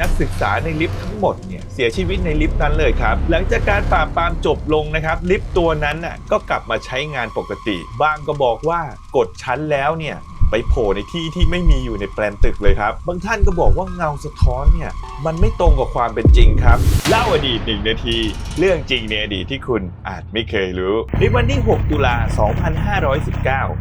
นักศึกษาในลิฟต์ทั้งหมดเนี่ยเสียชีวิตในลิฟต์นั้นเลยครับ หลังจากการปราบปรามจบลงนะครับ ลิฟต์ตัวนั้นน่ะก็กลับมาใช้งานปกติ บ้างก็บอกว่ากดชั้นแล้วเนี่ยไปโผล่ในที่ที่ไม่มีอยู่ในแปลนตึกเลยครับ บางท่านก็บอกว่าเงาสะท้อนเนี่ย มันไม่ตรงกับความเป็นจริงครับ เล่าอดีตหนึ่งนาที เรื่องจริงในอดีตที่คุณอาจไม่เคยรู้ ในวันที่ 6 ตุลา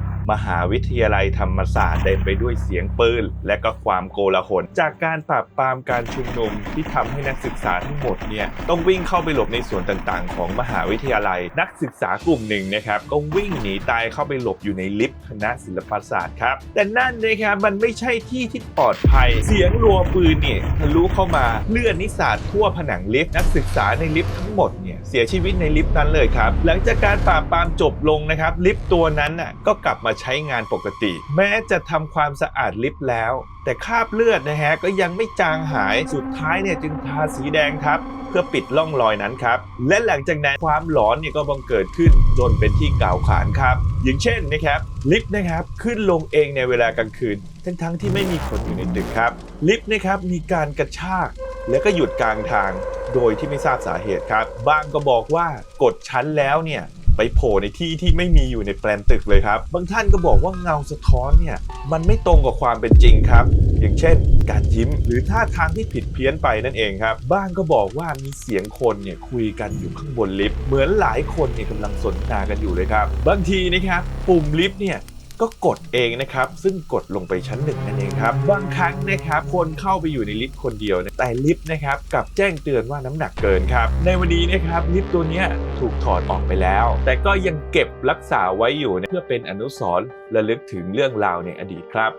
2519 มหาวิทยาลัยธรรมศาสตร์เต็มไปด้วยเสียงปืนและก็ความโกลาหลจากการปราบปรามการชุมนุมที่ทำให้นักศึกษาทั้งหมดเนี่ยต้องวิ่งเข้าไปหลบในส่วนต่างๆ ของมหาวิทยาลัย นักศึกษากลุ่มหนึ่งนะครับก็วิ่งหนีตายเข้าไปหลบอยู่ในลิฟต์คณะศิลปศาสตร์ครับแต่นั่นนะครับมันไม่ใช่ที่ที่ปลอดภัย เสียงรัวปืนเนี่ยทะลุเข้ามาเลือดนิสาดทั่วผนังลิฟต์นักศึกษาในลิฟต์ทั้งหมดเนี่ยเสียชีวิตในลิฟต์นั้นเลยครับหลังจากการปราบปรามจบลงนะครับลิฟต์ตัวนั้นน่ะก็กลับมาใช้งานปกติ แม้จะทำความสะอาดลิฟต์แล้ว แต่คราบเลือดนะฮะก็ยังไม่จางหายสุดท้ายเนี่ยจึงทาสีแดงครับเพื่อปิดร่องรอยนั้นครับ และหลังจากนั้นความหลอนเนี่ยก็บังเกิดขึ้นจนเป็นที่กล่าวขานครับ อย่างเช่นนะครับลิฟต์นะครับขึ้นลงเองในเวลากลางคืน ทั้งทั้งๆที่ไม่มีคนอยู่ในตึกครับ ลิฟต์นะครับมีการกระชาก แล้วก็หยุดกลางทาง โดยที่ไม่ทราบสาเหตุครับบางก็บอกว่ากดชั้นแล้วเนี่ย ไปโผล่ในที่ที่ไม่มีอยู่ในแปลนตึกเลยครับ บางท่านก็บอกว่าเงาสะท้อนเนี่ยมันไม่ตรงกับความเป็นจริงครับ อย่างเช่น การยิ้มหรือท่าทางที่ผิดเพี้ยนไปนั่นเองครับ บ้างก็บอกว่ามีเสียงคนเนี่ยคุยกันอยู่ข้างบนลิฟต์เหมือนหลายคนเนี่ยกำลังสนทนากันอยู่เลยครับ บางทีนะครับปุ่มลิฟต์เนี่ย ก็กดเองนะครับ ซึ่งกดลงไปชั้นหนึ่งนั่นเองครับ บางครั้งนะครับคนเข้าไปอยู่ในลิฟต์คนเดียวนะแต่ลิฟต์นะครับกลับแจ้งเตือนว่าน้ำหนักเกินครับ ในวันนี้นะครับลิฟต์ตัวนี้ถูกถอดออกไปแล้ว แต่ก็ยังเก็บรักษาไว้อยู่นะเพื่อเป็นอนุสรณ์ระลึกถึงเรื่องราวในอดีตครับ